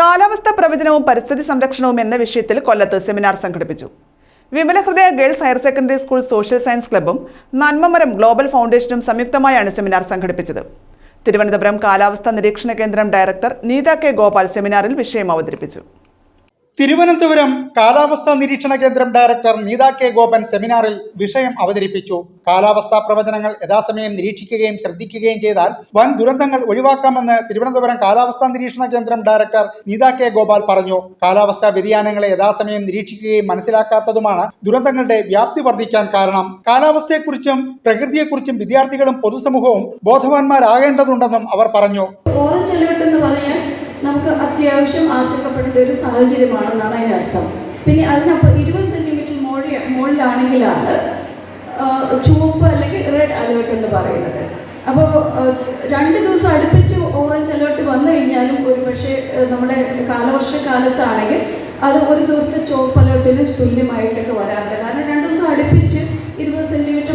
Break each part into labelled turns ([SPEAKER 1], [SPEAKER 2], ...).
[SPEAKER 1] കാലാവസ്ഥാ പ്രവചനവും പരിസ്ഥിതി സംരക്ഷണവും എന്ന വിഷയത്തിൽ കൊല്ലത്ത് സെമിനാർ സംഘടിപ്പിച്ചു. Vimalahridaya girls higher secondary school social science ക്ലബ്ബും Nanmamaram global ഫൗണ്ടേഷനും സംയുക്തമായാണ് സെമിനാർ സംഘടിപ്പിച്ചത്. തിരുവനന്തപുരം കാലാവസ്ഥാ നിരീക്ഷണ കേന്ദ്രം ഡയറക്ടർ നീത കെ ഗോപാൽ സെമിനാറിൽ വിഷയം അവതരിപ്പിച്ചു.
[SPEAKER 2] തിരുവനന്തപുരം കാലാവസ്ഥാ നിരീക്ഷണ കേന്ദ്രം ഡയറക്ടർ നീത കെ ഗോപൻ സെമിനാറിൽ വിഷയം അവതരിപ്പിച്ചു. കാലാവസ്ഥാ പ്രവചനങ്ങൾ യഥാസമയം നിരീക്ഷിക്കുകയും ശ്രദ്ധിക്കുകയും ചെയ്താൽ വൻ ദുരന്തങ്ങൾ ഒഴിവാക്കാമെന്ന് തിരുവനന്തപുരം കാലാവസ്ഥാ നിരീക്ഷണ കേന്ദ്രം ഡയറക്ടർ നീത കെ ഗോപാൽ പറഞ്ഞു. കാലാവസ്ഥാ വ്യതിയാനങ്ങളെ യഥാസമയം നിരീക്ഷിക്കുകയും മനസ്സിലാക്കാത്തതുമാണ് ദുരന്തങ്ങളുടെ വ്യാപ്തി വർദ്ധിക്കാൻ കാരണം. കാലാവസ്ഥയെക്കുറിച്ചും പ്രകൃതിയെക്കുറിച്ചും വിദ്യാർത്ഥികളും പൊതുസമൂഹവും ബോധവാന്മാരാകേണ്ടതുണ്ടെന്നും അവർ പറഞ്ഞു
[SPEAKER 3] ഓറഞ്ച് അലേർട്ട് എന്ന് പറയാൻ നമുക്ക് അത്യാവശ്യം ആശങ്കപ്പെടേണ്ട ഒരു സാഹചര്യമാണെന്നാണ് അതിനർത്ഥം പിന്നെ അതിനപ്പുറം ഇരുപത് സെന്റിമീറ്റർ മോഴി മുകളിലാണെങ്കിലാണ് ചുവപ്പ് അല്ലെങ്കിൽ റെഡ് അലേർട്ട് എന്ന് പറയുന്നത്. അപ്പോൾ രണ്ട് ദിവസം അടുപ്പിച്ച് ഓറഞ്ച് അലേർട്ട് വന്നു കഴിഞ്ഞാലും ഒരു പക്ഷേ നമ്മുടെ കാലവർഷക്കാലത്താണെങ്കിൽ അത് ഒരു ദിവസത്തെ ചുവപ്പ് അലേർട്ടിന് തുല്യമായിട്ടൊക്കെ വരാറുണ്ട്.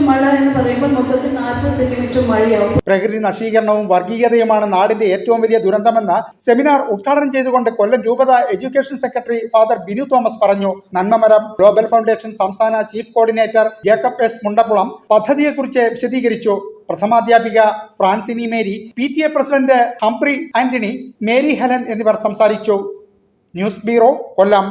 [SPEAKER 3] മഴ എന്ന് പറയുമ്പോൾ മൊത്തത്തിൽ നാൽപ്പത് സെന്റിമീറ്റർ മഴയാവും.
[SPEAKER 2] പ്രകൃതി നശീകരണവും വർഗീയതയുമാണ് നാടിന്റെ ഏറ്റവും വലിയ ദുരന്തമെന്ന് സെമിനാർ ഉദ്ഘാടനം ചെയ്തുകൊണ്ട് കൊല്ലം രൂപത education secretary father Binu Thomas പറഞ്ഞു. നന്മമരം ഗ്ലോബൽ ഫൗണ്ടേഷൻ സംസ്ഥാന chief coordinator Jacob S Mundappulam പദ്ധതിയെക്കുറിച്ച് വിശദീകരിച്ചു. പ്രഥമാധ്യാപിക Francini Mary P T A president Humphrey Antony Mary Helen എന്നിവർ സംസാരിച്ചു. News bureau Kollam.